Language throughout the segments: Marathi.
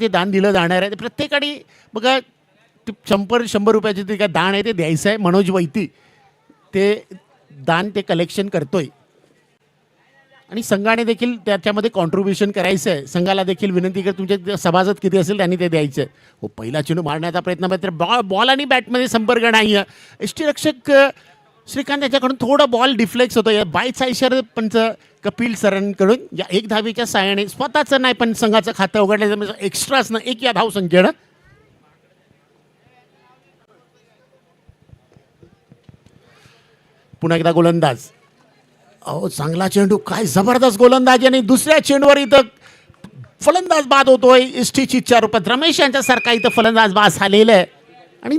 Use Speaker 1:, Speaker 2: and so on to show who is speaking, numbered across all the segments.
Speaker 1: ते दान दिलं जाणार आहे. ते प्रत्येकाने बघा शंभर शंभर रुपयाचे ते काय दान आहे ते द्यायचं आहे. मनोज वैती ते दान ते कलेक्शन करतोय. आणि संघाने देखील त्याच्यामध्ये कॉन्ट्रीब्युशन करायचं आहे. संघाला देखील विनंती कर तुमचे सभासद किती असेल त्यांनी ते द्यायचं आहे. हो पहिला चेंडू मारण्याचा प्रयत्न तर बॉल बॉल आणि बॅटमध्ये संपर्क नाही आहे यष्टीरक्षक श्रीकांत याच्याकडून थोडा बॉल डिफ्लेक्स होतो. या बायचा इशारा पंच कपिल सरांकडून या एक धावीच्या साहाय्याने स्वतःचं नाही पण संघाचं खातं उघडलं. एक्स्ट्राच ना एक या धाव संख्येनं पुन्हा एकदा गोलंदाज. अहो चांगला चेंडू काय जबरदस्त गोलंदाज. आणि दुसऱ्या चेंडूवर इथं फलंदाज बाद होतोय. इष्टीची चार रुपयात रमेश यांच्यासारखा इथं फलंदाज बाद झालेला आहे. आणि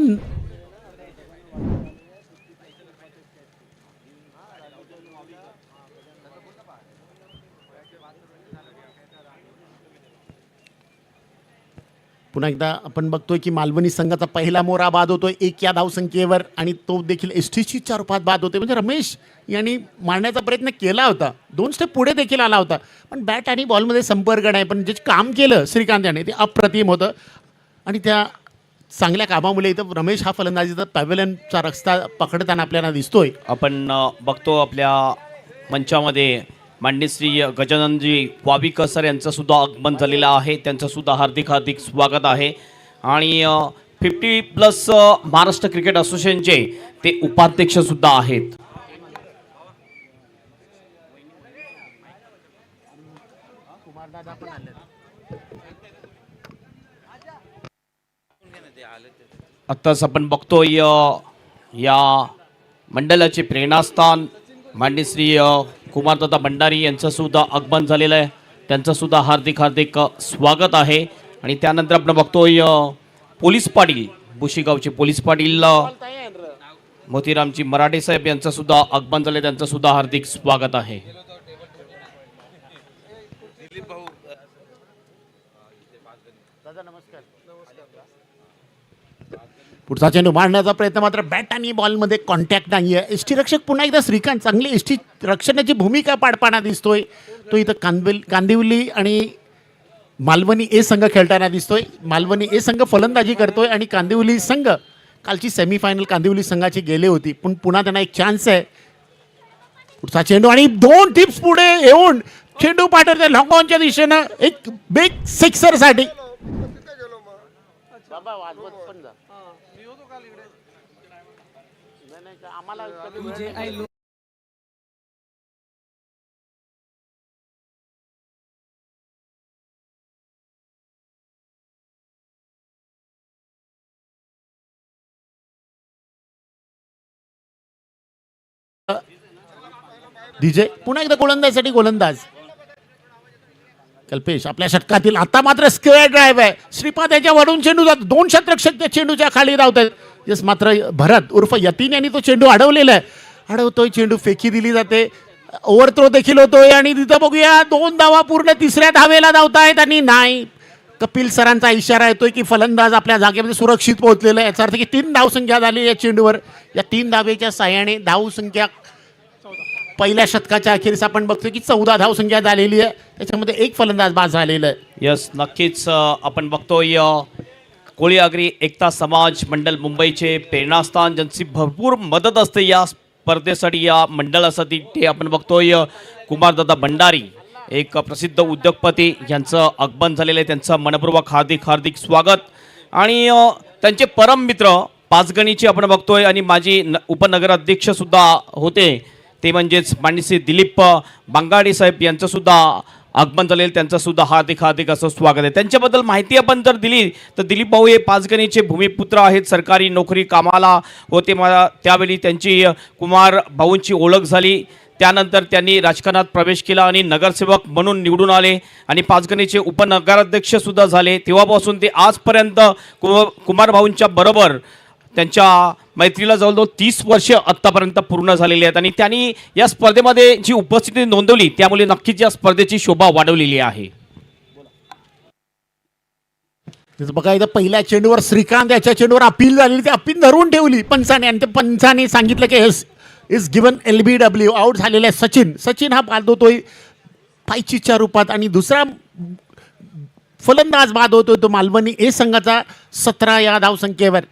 Speaker 1: पुन्हा एकदा आपण बघतोय की मालवणी संघाचा पहिला मोरा बाद होतोय. एक या धावसंख्येवर आणि तो देखील एस टीच्या रूपात बाद होते म्हणजे रमेश यांनी मारण्याचा प्रयत्न केला होता. दोन स्टेप पुढे देखील आला होता. पण बॅट आणि बॉलमध्ये संपर्क नाही. पण जे काम केलं श्रीकांत याने ते अप्रतिम होतं. आणि त्या चांगल्या कामामुळे इथं रमेश हा फलंदाजीचा पॅव्हलनचा रस्ता पकडताना आपल्याला दिसतोय.
Speaker 2: आपण बघतो आपल्या मंचामध्ये माननीय श्री गजाननजी वावीकर सर यांचंसुद्धा आगमन झालेलं आहे. त्यांचं सुद्धा हार्दिक हार्दिक स्वागत आहे. आणि फिफ्टी प्लस महाराष्ट्र क्रिकेट असोसिएशनचे ते उपाध्यक्षसुद्धा आहेत. आत्ताच आपण बघतोय या मंडळाचे प्रेरणास्थान माननीय श्री कुमारदादा भंडारी यांचं सुद्धा आगमन झालेलं आहे. त्यांचं सुद्धा हार्दिक हार्दिक स्वागत आहे. आणि त्यानंतर आपण बघतोय पोलीस पाटील बुशीगावचे पोलीस पाटील अ, मोतीरामजी मराठे साहेब यांचं सुद्धा आगमन झाले त्यांचं सुद्धा हार्दिक स्वागत आहे.
Speaker 1: पुढचा चेंडू मारण्याचा प्रयत्न मात्र बॅट आणि बॉलमध्ये कॉन्टॅक्ट नाही आहे. एस टी रक्षक पुन्हा एकदा श्रीकांत चांगली एस टी रक्षणाची भूमिका पाडताना दिसतोय. तो इथं कांदिवली कांदिवली आणि मालवणी ए संघ खेळताना दिसतोय. मालवणी ए संघ फलंदाजी करतोय आणि कांदिवली संघ कालची सेमीफायनल कांदिवली संघाची गेली होती. पण पुन्हा त्यांना एक चान्स आहे. पुढचा चेंडू आणि दोन टिप्स पुढे येऊन चेंडू पाठवते लॉंग दिशेनं. एक बिग सिक्सरसाठी डीजे पुन्हा एकदा गोलंदाजसाठी गोलंदाज. कल्पेश आपल्या षटकातील आता मात्र स्क्वेअर ड्राईव्ह आहे. श्रीपाद याच्या वरून चेंडू जातो दोन शतरक्षक त्या चेंडूच्या खाली धावत आहेत यस मात्र भरत उर्फ यतीन यांनी तो चेंडू अडवलेला आहे. अडवतोय चेंडू फेकी दिली जाते. ओव्हर थ्रो देखील होतोय आणि तिथं बघूया दोन धावा पूर्ण तिसऱ्या धावेला धावतायत आणि नाही. कपिल सरांचा इशारा येतोय की फलंदाज आपल्या जागेमध्ये सुरक्षित पोहोचलेला आहे. याचा अर्थ की तीन धावसंख्या झाली या चेंडूवर. या तीन धावेच्या साह्याने धावसंख्या पहिल्या शतकाच्या अखेरीस आपण बघतो की चौदा धावसंख्या झालेली आहे. त्याच्यामध्ये एक फलंदाज बाद झालेला आहे.
Speaker 2: यस नक्कीच आपण बघतोय अ, कोळी आगरी एकता समाज मंडळ मुंबईचे प्रेरणास्थान. ज्यांची भरपूर मदत असते या स्पर्धेसाठी या मंडळासाठी ते आपण बघतोय. कुमारदादा भंडारी एक प्रसिद्ध उद्योगपती यांचं आगमन झालेलं आहे. त्यांचं मनपूर्वक हार्दिक हार्दिक स्वागत. आणि त्यांचे परम मित्र पाचगणीचे आपण बघतोय. आणि माझी न उपनगराध्यक्ष सुद्धा होते. ते म्हणजेच माननीय दिलीप बांगाडी साहेब यांचं सुद्धा आगमन झालेलं त्यांचं सुद्धा हार्दिक हार्दिक असं स्वागत आहे. त्यांच्याबद्दल माहिती आपण जर दिली तर दिलीप भाऊ हे पाचगणीचे भूमिपुत्र आहेत सरकारी नोकरी कामाला होते. मला त्यावेळी त्यांची कुमार भाऊंची ओळख झाली. त्यानंतर त्यांनी राजकारणात प्रवेश केला आणि नगरसेवक म्हणून निवडून आले. आणि पाचगणीचे उपनगराध्यक्षसुद्धा झाले. तेव्हापासून ते आजपर्यंत कुमार भाऊंच्या बरोबर त्यांच्या मैत्रीला जवळजवळ तीस वर्ष आत्तापर्यंत पूर्ण झालेली आहेत. आणि त्यांनी या स्पर्धेमध्ये जी उपस्थिती नोंदवली त्यामुळे नक्कीच या स्पर्धेची शोभा वाढवलेली आहे.
Speaker 1: बघा इथं पहिल्या चेंडूवर श्रीकांत याच्या चेंडूवर अपील झालेली ती अपील धरून ठेवली. पंचाने आणि ते पंचाने सांगितलं की as is given L B W out झालेला आहे सचिन. सचिन हा बाद होतोय पायचीच्या रूपात. आणि दुसरा फलंदाज बाद होतोय तो मालवणी ए संघाचा सतरा या धावसंख्येवर.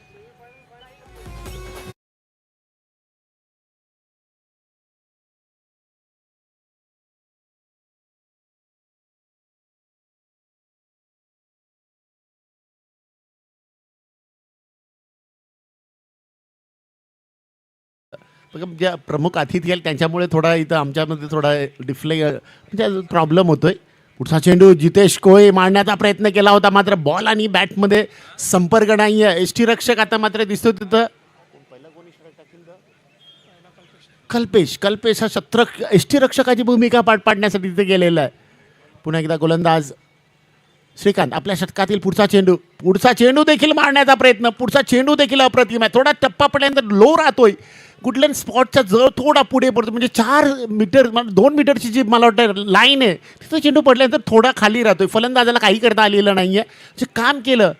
Speaker 1: ज्या प्रमुख अतिथी आहेत त्यांच्यामुळे थोडा इथं आमच्यामध्ये थोडा डिफ्ले म्हणजे प्रॉब्लेम होतोय. पुढचा चेंडू जितेश कोळे मारण्याचा प्रयत्न केला होता मात्र बॉल आणि बॅटमध्ये संपर्क नाही आहे एस टी रक्षक आता मात्र दिसतो तिथं. कल्पेश कल्पेश हा शत्र एस टी रक्षकाची भूमिका पार पाडण्यासाठी तिथे गेलेला आहे. पुन्हा एकदा गोलंदाज श्रीकांत आपल्या शतकातील पुढचा चेंडू पुढचा चेंडू देखील मारण्याचा प्रयत्न पुढचा चेंडू देखील अप्रतिम आहे. थोडा टप्पा पडल्यानंतर लो राहतोय. कुठल्या स्पॉटच्या जवळ थोडा पुढे पडतो. म्हणजे चार मीटर म्हणजे दोन मीटरची जी मला वाटतं लाईन आहे तिथं चेंडू पडल्यानंतर थोडा खाली राहतोय. फलंदाजाला काही करता आलेलं नाही आहे जे काम केलं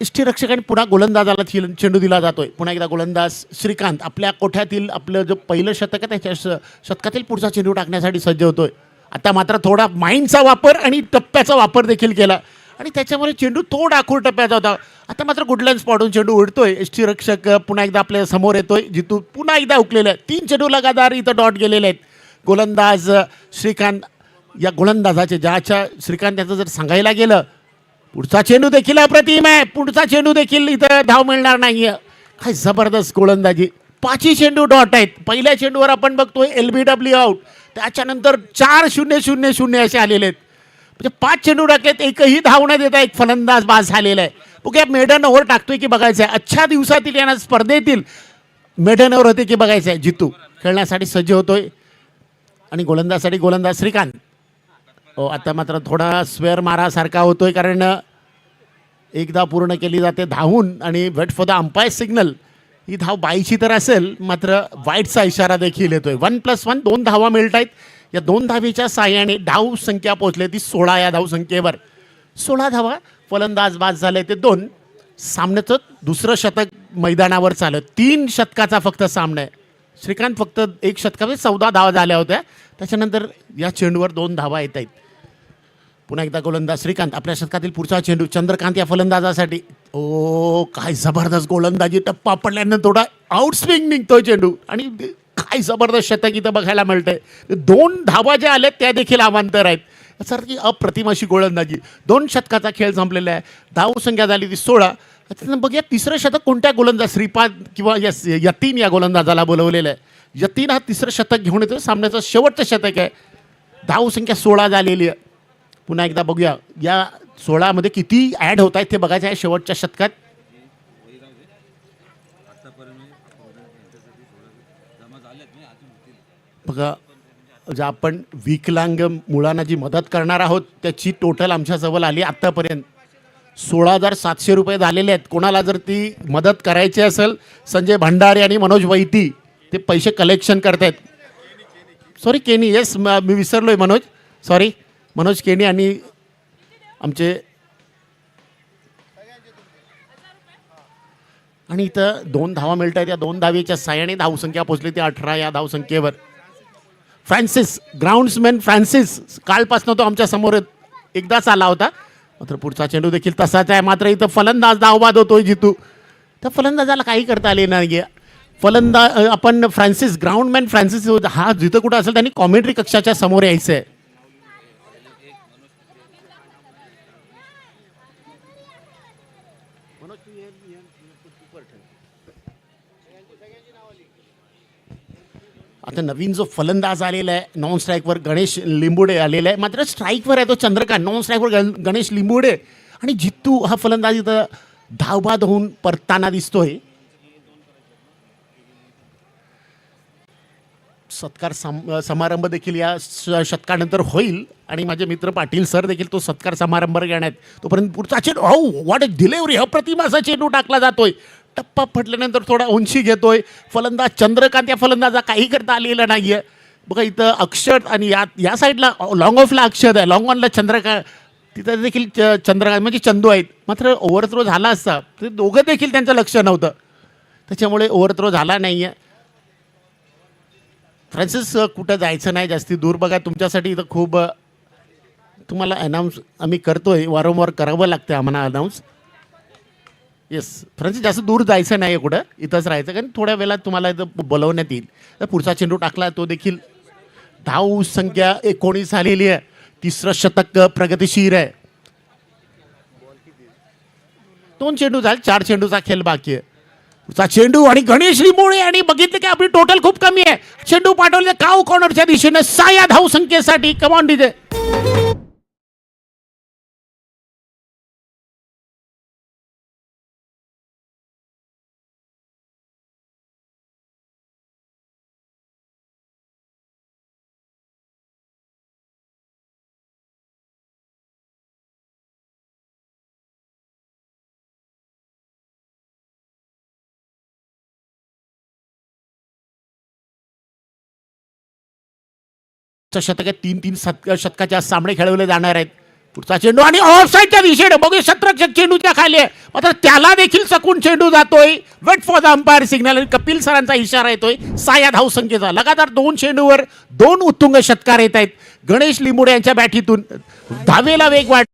Speaker 1: इष्टिरक्षकाने पुन्हा गोलंदाजाला चेंडू दिला जातोय. पुन्हा एकदा गोलंदाज श्रीकांत आपल्या कोठ्यातील आपलं जो पहिलं शतक आहे त्याच्या श- शतकातील पुढचा चेंडू टाकण्यासाठी सज्ज होतोय. आता मात्र थोडा माइंडचा वापर आणि टप्प्याचा वापर देखील केला. आणि त्याच्यामुळे चेंडू थोडा डाखूर टप्प्याचा होता. आता मात्र गुडलँड स्पॉटून चेंडू उडतोय. रक्षक पुन्हा एकदा आपल्यासमोर येतोय. जितू पुन्हा एकदा हुकलेला आहे. तीन चेंडू लगातार इथं डॉट गेलेले आहेत. गोलंदाज श्रीकांत या गोलंदाजाचे ज्याच्या श्रीकांत याचं जर सांगायला गेलं पुढचा चेंडू देखील अप्रतिम आहे. पुढचा चेंडू देखील इथं धाव मिळणार नाहीये. काय जबरदस्त गोलंदाजी. पाचही चेंडू डॉट आहेत. पहिल्या चेंडूवर आपण बघतोय एल बी डब्ल्यू आउट त्याच्यानंतर चार शून्य शून्य शून्य असे आलेले आहेत. म्हणजे पाच चेंडू टाकलेत एकही धाव न देता एक फलंदाज बाज झालेला आहे. ओके मेडन ओव्हर टाकतोय की बघायचं आहे अच्छा दिवसातील यांना स्पर्धेतील मेडन ओव्हर होते की बघायचं आहे जितू. खेळण्यासाठी सज्ज होतोय. आणि गोलंदाजसाठी गोलंदाज श्रीकांत. हो आता मात्र थोडा स्वेअर मारासारखा होतोय कारण एकदा पूर्ण केली जाते धावून आणि wait for the umpire signal. ही धाव बाईची तर असेल मात्र वाईटचा इशारा देखील येतोय. वन प्लस वन दोन धावा मिळत आहेत या दोन धावेच्या साह्याने धाव संख्या पोहोचली ती सोळा या धावसंख्येवर सोळा धावा फलंदाज बाद झाले ते दोन. सामन्याचं दुसरं शतक मैदानावर चाललं तीन शतकाचा फक्त सामना आहे. श्रीकांत फक्त एक शतकामध्ये चौदा धावा झाल्या होत्या. त्याच्यानंतर या चेंडूवर दोन धावा येत आहेत पुन्हा एकदा गोलंदाज श्रीकांत आपल्या शतकातील पुढचा चेंडू चंद्रकांत या फलंदाजासाठी. ओ काय जबरदस्त गोलंदाजी टप्पा पडल्यानंतर थोडा आउटस्विंग निघतोय चेंडू. आणि काय जबरदस्त शतक इथं बघायला मिळतंय. दोन धावा ज्या आल्यात त्या देखील अवांतर आहेत. यासारखी अप्रतिम अशी गोलंदाजी. दोन शतकाचा खेळ संपलेला आहे. धाव संख्या झाली ती सोळा. त्याच्यानंतर बघूया तिसरं शतक कोणत्या गोलंदाज श्रीपाद किंवा यस यतीन या गोलंदाजाला बोलवलेलं आहे. यतीन हा तिसरं शतक घेऊन येतो सामन्याचं शेवटचं शतक आहे. धाव संख्या सोळा झालेली आहे. पुन्हा एकदा बघूया. या सोळामध्ये किती ॲड होत आहेत ते बघायचं आहे शेवटच्या शतकात? बघा ज्या आपण विकलांग मुलांना जी मदत करणार आहोत त्याची टोटल आमच्याजवळ आली आत्तापर्यंत. सोळा हजार सातशे रुपये झालेले आहेत. कोणाला जर ती मदत करायची असेल संजय भंडारे आणि मनोज वैती ते पैसे कलेक्शन करतायत. सॉरी केनी येस मी विसरलोय मनोज. सॉरी मनोज केनी आणि आमचे आणि इथं दोन धावा मिळत आहेत या दोन धावेच्या साह्याने धावसंख्या पोचली ती अठरा या धावसंख्येवर फ्रान्सिस ग्राउंड्समॅन फ्रान्सिस कालपासून तो आमच्यासमोर एकदाच आला होता. मात्र पुढचा चेंडू देखील तसाच आहे. मात्र इथं फलंदाज धावबाद होतोय जितू. त्या फलंदाजाला काही करता आले नाही फलंदाज आपण फ्रान्सिस ग्राउंडमॅन फ्रान्सिस हा जिथं कुठं असेल त्यांनी कॉमेंट्री कक्षाच्या समोर यायचं आहे आता नवीन जो फलंदाज आलेला आहे नॉन स्ट्राईकवर गणेश लिंबुडे आलेला आहे मात्र स्ट्राईकवर आहे तो चंद्रकांत नॉन स्ट्राईकवर गणेश लिंबुडे. आणि जित्तू हा फलंदाज इथं धावबाद होऊन परताना दिसतोय. सत्कार सम समारंभ देखील या श- शतकानंतर होईल. आणि माझे मित्र पाटील सर देखील तो सत्कार समारंभ घेण्यात तोपर्यंत पुढचा चेंडू हो वाट डिलेवरी अप्रतिम असा चेंडू टाकला जातोय. टप्पा फटल्यानंतर थोडा उंची घेतोय. फलंदाज चंद्रकांत या फलंदाजा काही करता आलेला नाहीये. बघा इथं अक्षर आणि या या साईडला लॉंग ऑफला अक्षर आहे. लॉंग ऑनला चंद्रकांत तिथं देखील च- चंद्रकांत म्हणजे चंदू आहेत. मात्र ओव्हरथ्रो झाला असता ते दोघं देखील त्यांचं लक्ष नव्हतं. त्याच्यामुळे ओव्हरथ्रो झाला नाही आहे फ्रान्सिस कुठं जायचं नाही जास्ती दूर बघा. तुमच्यासाठी इथं खूप तुम्हाला अनाऊन्स आम्ही करतोय. वारंवार करावं लागतं आम्हाला अनाऊन्स येस फ्रान्सिस जास्त दूर जायचं नाही आहे कुठं. इथंच राहायचं. कारण थोड्या वेळात तुम्हाला इथं बोलवण्यात येईल. तर पुढचा चेंडू टाकला तो देखील धाव संख्या एकोणीस आलेली आहे. तिसरं शतक प्रगतिशील आहे. दोन चेंडू झाले चार चेंडूचा खेळ बाकी आहे. पुढचा चेंडू आणि गणेश लिंबोळे आणि बघितलं की आपली टोटल खूप कमी आहे. चेंडू पाठवले काव कॉर्नरच्या दिशेनं साया धाव संख्येसाठी. कमांड डिजे शतकात तीन तीन शतक शतकाच्या सामने खेळवले जाणार आहेत. पुढचा चेंडू आणि ऑफसाईडच्या दिशेने बघू शतरक्षक चेंडूच्या खाली आहे. मात्र त्याला देखील चकून चेंडू जातोय. Wait for the umpire signal आणि कपिल सरांचा इशारा येतोय. साया धाव संख्येचा लगातार दोन चेंडूवर दोन उत्तुंग षटकार येत आहेत. गणेश लिंबोडे यांच्या बॅटीतून धावेला वेग वाढ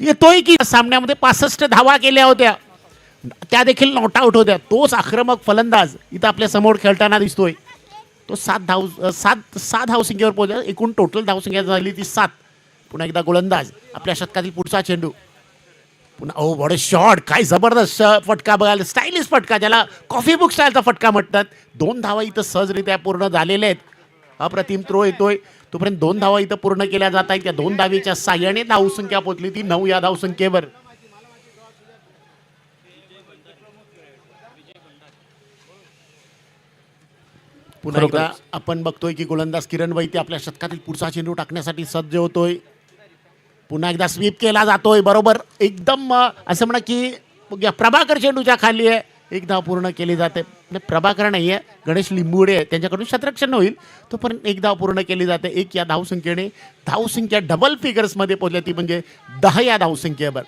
Speaker 1: येतोय की सामन्यामध्ये पासष्ट धावा केल्या होत्या. त्या देखील नॉट आउट होत्या. तोच आक्रमक फलंदाज इथं आपल्यासमोर खेळताना दिसतोय. तो सात धाव सात सात धावसंख्येवर पोहोचला. एकूण टोटल धावसंख्या झाली ती सात. पुन्हा एकदा गोलंदाज. आपल्या शतकातील पुढचा चेंडू. पुन्हा ओ बडे शॉट काय जबरदस्त फटका बघायला स्टायलिश फटका ज्याला कॉफी बुक स्टाईलचा फटका म्हणतात. दोन धावा इथं सहजरित्या पूर्ण झालेल्या आहेत. अप्रतिम थ्रो येतोय. तोपर्यंत दोन धावा इथं पूर्ण केल्या जात आहेत. त्या दोन धावेच्या साह्याने धावसंख्या पोचली ती नऊ या धावसंख्येवर पुन्हा. एकदा आपण बघतोय की गोलंदाज किरण वैती आपल्या शतकातील पुढचा चेंडू टाकण्यासाठी सज्ज होतोय. पुन्हा एकदा स्वीप केला जातोय. बरोबर. एकदम असं म्हणा की प्रभाकर चेंडूच्या खाली आहे. एक धाव पूर्ण केली जाते. म्हणजे प्रभाकर नाही आहे गणेश लिंबुडे आहे त्यांच्याकडून शतरक्षण होईल. तोपर्यंत एक धाव पूर्ण केली जाते. एक या धावसंख्येने धावसंख्या डबल फिगर्समध्ये पोहोचल्या. ती म्हणजे दहा या धावसंख्येवर.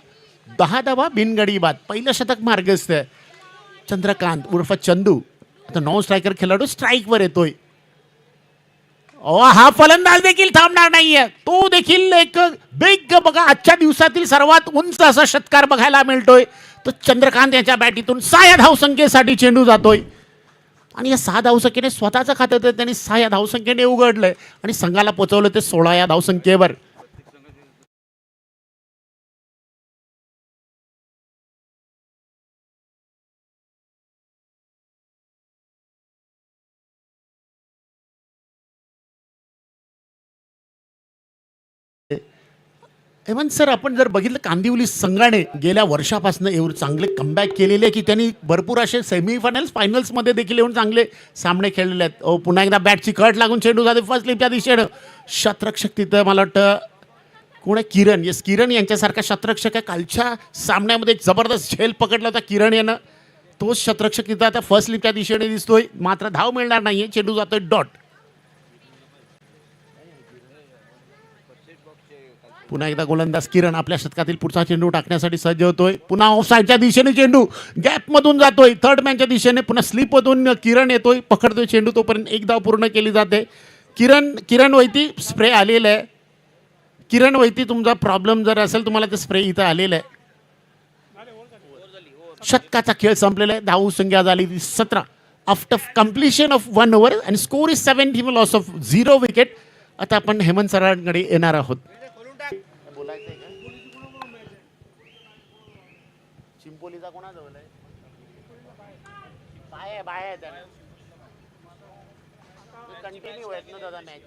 Speaker 1: दहा धावा बिनगडी बाद पहिलं शतक मार्गस्थ आहे. चंद्रकांत उर्फ चंदू. आता नॉन स्ट्रायकर खेळाडू स्ट्राईकवर येतोय. हा फलंदाज देखील थांबणार नाहीये. तो देखील एक बिग बघा आजच्या दिवसातील सर्वात उंच असा षटकार बघायला मिळतोय. तो चंद्रकांत याच्या बॅटीतून सहा या धावसंख्येसाठी चेंडू जातोय. आणि या सहा धावसंख्येने स्वतःचं खातं तर त्यांनी सहा या धावसंख्येने उघडलंय. आणि संघाला पोचवलं ते सोळा या धावसंख्येवर. हेमंत सर आपण जर बघितलं कांदिवली संघाने गेल्या वर्षापासून एवढं चांगले कमबॅक केलेले आहे की त्यांनी भरपूर असे सेमीफायनल्स फायनल्समध्ये देखील येऊन चांगले सामने खेळलेले आहेत. ओ पुन्हा एकदा बॅटची कट लागून चेंडू जाते फर्स्ट लिपच्या दिशेनं. शतरक्षक तिथं मला वाटतं कोण आहे? किरण. येस किरण यांच्यासारखा शतरक्षक आहे. कालच्या सामन्यामध्ये एक जबरदस्त झेल पकडला होता किरण यानं. तोच शतरक्षक तिथं आता फर्स्ट लिपच्या दिशेने दिसतोय. मात्र धाव मिळणार नाही आहे चेंडू जातोय डॉट. पुन्हा एकदा गोलंदाज किरण आपल्या शतकातील पुढचा चेंडू टाकण्यासाठी सज्ज होतोय. पुन्हा ऑफसाईडच्या दिशेने चेंडू. गॅपमधून जातोय. थर्ड मॅनच्या दिशेने पुन्हा स्लिपमधून किरण येतोय. पकडतोय चेंडू तोपर्यंत एक धाव पूर्ण केली जाते. किरण किरण वैती स्प्रे आलेलं आहे. किरण वैती तुमचा प्रॉब्लेम जर असेल तुम्हाला ते स्प्रे इथं आलेलं आहे. शतकाचा खेळ संपलेला आहे. धाव संख्या झाली ती सतरा. After completion of one over आणि score is seventy loss of zero wicket आता आपण हेमंत सरांकडे येणार आहोत चिंपोलीचा कोणा जवळ आहे बाय आहे बाय आहे त्याला कंटिन्यू आहेत ना दादा मॅच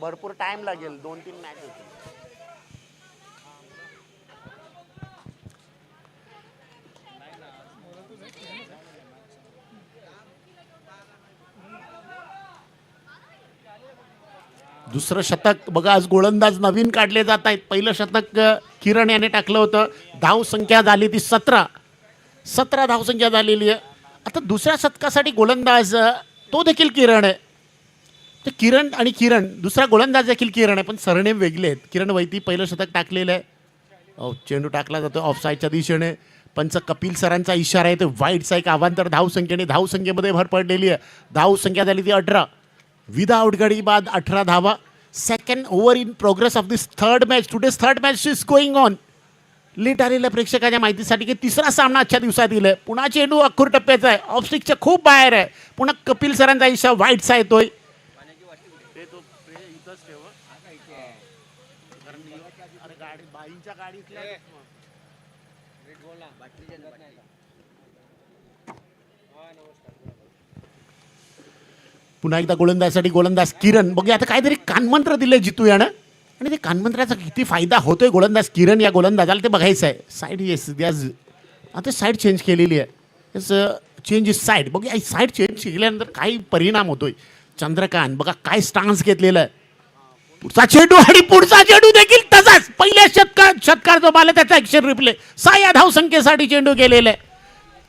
Speaker 1: भरपूर टाइम लागेल दोन तीन मॅच होतील. दुसरं शतक. बघा आज गोलंदाज नवीन काढले जात आहेत. पहिलं शतक किरण याने टाकलं होतं. धावसंख्या झाली ती सतरा. सतरा धावसंख्या झालेली आहे. आता दुसऱ्या शतकासाठी गोलंदाज तो देखील किरण आहे. तर किरण आणि किरण दुसरा गोलंदाज देखील किरण आहे. पण सरनेम वेगळे आहेत. किरण वैती पहिलं शतक टाकलेलं आहे. चेंडू टाकला जातो ऑफ साईडच्या दिशेने. पंच कपिल सरांचा इशारा आहे ते वाईटचा एक अवांतर धावसंख्येने धावसंख्येमध्ये भर पडलेली आहे. धावसंख्या झाली ती अठरा. विदाउट गडी बाद अठरा धावा. Second over in progress of this third match today's third match is going on late आलेल्या प्रेक्षकाच्या माहितीसाठी की तिसरा सामना आजच्या दिवसात दिलाय पुन्हा चेंडू अखूर टप्प्याचा आहे. ऑफस्टिकच्या खूप बाहेर आहे. पुन्हा कपिल सरांचा इशा वाईटचा येतोय पुन्हा एकदा गोलंदाजसाठी गोलंदाज किरण. बघूया आता काहीतरी कानमंत्र दिले जितू यानं आणि ते कानमंत्राचा किती फायदा होतोय गोलंदाज किरण या गोलंदाजाला ते बघायचं आहे साईड येस गॅज आता साईड चेंज केलेली आहे. यस चेंज इज साईड बघ साईड चेंज केल्यानंतर काय परिणाम होतोय. चंद्रकांत बघा काय स्टान्स घेतलेला आहे. पुढचा चेंडू आणि पुढचा चेंडू देखील तसाच. पहिल्या शतका शतकार जो मारला त्याचा ऍक्शन रिप्ले सहा धावसंख्येसाठी चेंडू केलेला आहे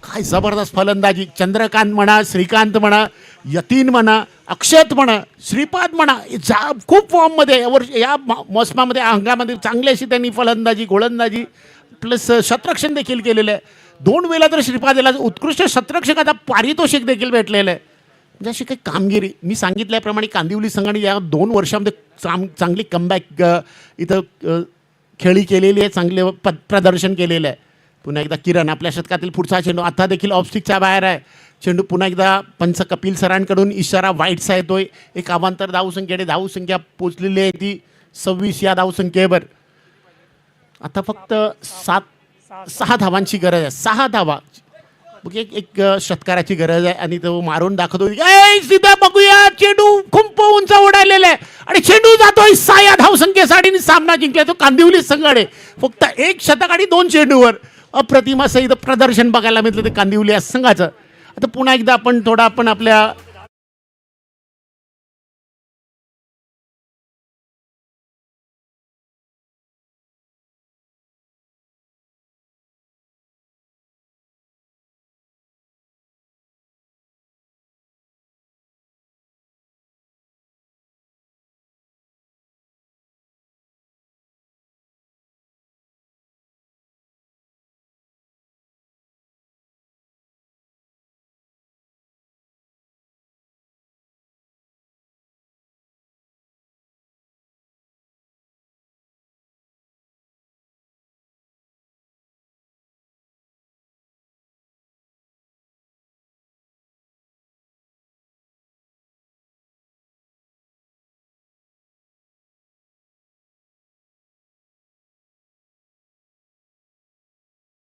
Speaker 1: काय जबरदस्त फलंदाजी. चंद्रकांत म्हणा श्रीकांत म्हणा यतीन म्हणा अक्षत म्हणा श्रीपाद म्हणा जा खूप फॉर्ममध्ये यावर्ष या मोसमामध्ये अंगामध्ये चांगली अशी त्यांनी फलंदाजी गोलंदाजी प्लस शतरक्षण देखील केलेलं आहे. दोन वेळेला तर श्रीपादेला उत्कृष्ट शतरक्षकाचा पारितोषिक देखील भेटलेलं आहे. म्हणजे अशी काही कामगिरी मी सांगितल्याप्रमाणे कांदिवली संघाने या दोन वर्षामध्ये चांग चांगली कमबॅक इथं खेळी केलेली आहे चांगले प प्रदर्शन केलेलं आहे. पुन्हा एकदा किरण आपल्या शतकातील पुढचा चेंडू. आता देखील ऑफस्टिकच्या बाहेर आहे. चेंडू पुन्हा एकदा पंच कपिल सरांकडून इशारा वाईटचा येतोय. एक अवांतर धावसंख्येने धावसंख्या पोचलेली आहे ती. सव्वीस या धावसंख्येवर आता फक्त सात सहा धावांची गरज आहे. सहा धावा. मग एक एक अ, षटकाराची गरज आहे आणि तो मारून दाखवतो सीधा बघूया. चेंडू खूप उंच उडालेला आहे. आणि चेंडू जातोय सहा या धावसंख्येसाठी सामना जिंकला तो कांदिवली संघाडे. फक्त एक शतक आणि दोन चेंडूवर. अप्रतिम असं इथं प्रदर्शन बघायला मिळतं ते कांदिवली या संघाचं. आता पुन्हा एकदा आपण थोडा आपण आपल्या